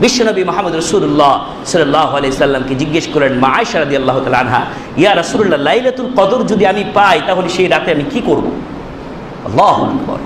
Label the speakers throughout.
Speaker 1: বিশ্বনবী মোহাম্মদ রসুল্লাহ সাল্লাহ আলি সাল্লামকে জিজ্ঞেস করেন, মা আয়সা রাদি আল্লাহ আনহা, ইয়া রসুল্লাহ লাইলাতুল কদর যদি আমি পাই, তাহলে সেই রাতে আমি কি করব? আল্লাহ আকবর।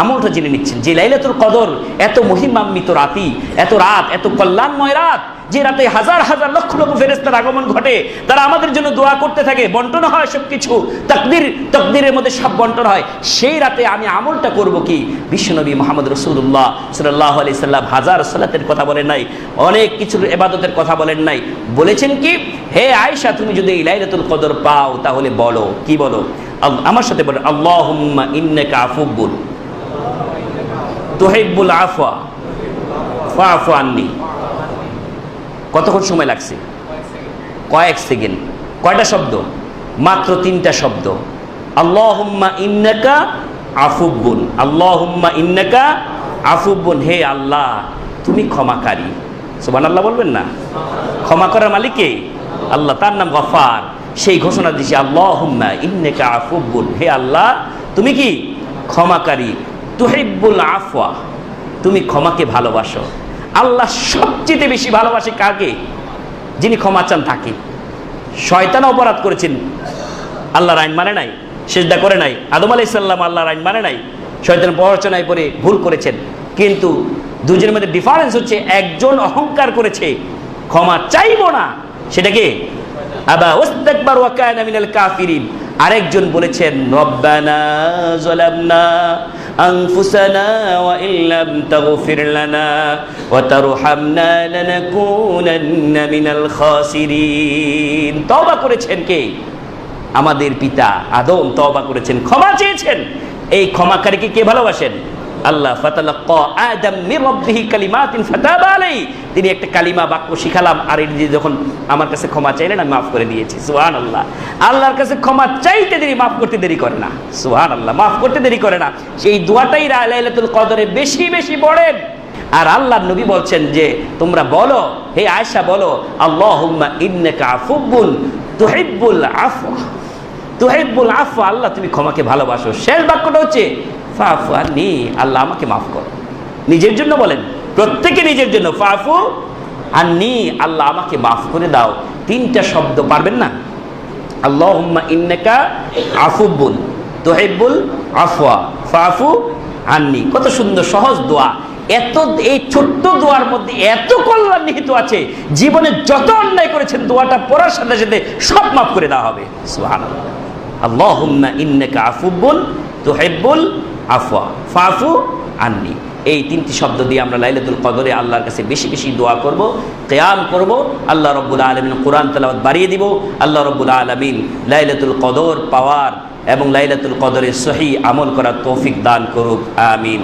Speaker 1: আমলটা জেনে নিচ্ছেন, যে লাইলাতুল কদর এত মহিমান্বিত রাতি, এত রাত, এত কল্যাণময় রাত, যে রাতে হাজার হাজার লক্ষ লক্ষ ফেরেস্তার আগমন ঘটে, তারা আমাদের জন্য দোয়া করতে থাকে, বন্টন হয় সব কিছু তকদির তকদিরের মধ্যে সব বন্টন হয়। সেই রাতে আমি আমলটা করব কি? বিশ্বনবী মোহাম্মদ রসুল্লাহ সাল্লাহ আলি সাল্লাম হাজার সালাতের কথা বলেন নাই, অনেক কিছুর এবাদতের কথা বলেন নাই। বলেছেন কি? হে আয়সা তুমি যদি এই লাইলাতুল কদর পাও, তাহলে বলো, কি বলো? আমার সাথে বলো আল্লাহ ইন্নাকা আফুব্বুল তোহেব্বুল আফা ফাফু আননি। কতক্ষণ সময় লাগছে? কয়েক সেকেন্ড। কয়টা শব্দ? মাত্র তিনটা শব্দ। আল্লাহুম্মা ইন্নাকা আফুব্বুন আল্লাহুম্মা ইন্নাকা আফুব্বুন হে আল্লাহ, তুমি ক্ষমাকারী। সুবহান আল্লাহ বলবেন না? ক্ষমা করার মালিক? আল্লাহ, তার নাম গফার। সেই ঘোষণা দিছে আল্লাহুম্মা ইন্নাকা আফুব্বুন হে আল্লাহ, তুমি কি ক্ষমাকারী? তুহিব্বুল আফওয়া, তুমি ক্ষমাকে ভালোবাসো। আল্লাহ সবচেয়ে বেশি ভালোবাসে কাকে? যিনি ক্ষমা চান তাকে। শয়তান অপরাধ করেছেন, আল্লাহর আইন মানে নাই, সেজদা করে নাই। আদম আলাই সাল্লাম আল্লাহর আইন মানে নাই, শয়তান প্ররচনায় পরে ভুল করেছেন। কিন্তু দুজনের মধ্যে ডিফারেন্স হচ্ছে, একজন অহংকার করেছে, ক্ষমা চাইব না। সেটাকে আবা ওয়াস্তাকবার ওয়া কানা মিনাল কাফিরিন। আরেকজন বলেছেন, রব্বানা জলামনা আনফুসানা ওয়া ইল্লাম তাগফির লানা ওয়া তারহামনা লানাকুনান্না মিনাল খাসিরিন। তওবা করেছেন কে? আমাদের পিতা আদম তওবা করেছেন, ক্ষমা চেয়েছেন। এই ক্ষমাকারীকে কে ভালোবাসেন? আল্লাহ তিনি একটা কালিমা বাক্য শিখালাম, আর যে যখন আমার কাছে ক্ষমা চাইলেন, আমি মাফ করে দিয়েছি। সুবহানাল্লাহ। আল্লাহর কাছে ক্ষমা চাইতে দেরি, মাফ করতে দেরি করে না। সুবহানাল্লাহ, মাফ করতে দেরি করে না। সেই দোয়াটাই রা- লাইলাতুল কদরে বেশি বেশি পড়েন। আর আল্লাহ নবী বলছেন যে, তোমরা বলো, হে আয়েশা বলো, আল্লাহুম্মা ইন্নাকা আফুব্বুন তুহিব্বুল আফওয়া। তুহিব্বুল আফওয়া আল্লাহ তুমি ক্ষমাকে ভালোবাসো। শেষ বাক্যটা হচ্ছে, ফাফু আনি আল্লাহ আমাকে মাফ করো। নিজের জন্য বলেন, প্রত্যেকে নিজের জন্য, ফাফু আন্নি, আল্লাহ আমাকে মাফ করে দাও। তিনটা শব্দ পারবেন না? আল্লাহুম্মা ইন্নাকা আফুব্বুন তুহিব্বুল আফওয়া। ফাফু আন্নি, কত সুন্দর, সহজ দোয়া। এত, এই ছোট্ট দোয়ার মধ্যে এত কল্যাণ নিহিত আছে। জীবনে যত অন্যায় করেছেন, দোয়াটা পড়ার সাথে সাথে সব মাফ করে দেওয়া হবে। সুবহানাল্লাহ। আল্লাহুম্মা ইন্নাকা আফুব্বুন তুহিব্বুল আফওয়া। ফাফু আন্নি। এই তিনটি শব্দ দিয়ে আমরা লাইলাতুল কদরে আল্লাহর কাছে বেশি বেশি দোয়া করব, কেয়াম করব। আল্লাহ রব্বুল আলমিন কোরআন তালাবাদ বাড়িয়ে দিব। আল্লাহ রব্বুল আলমিন লাইলাতুল কদর পাওয়ার এবং লাইলাতুল কদরের সহি আমল করার তৌফিক দান করুক। আমিন।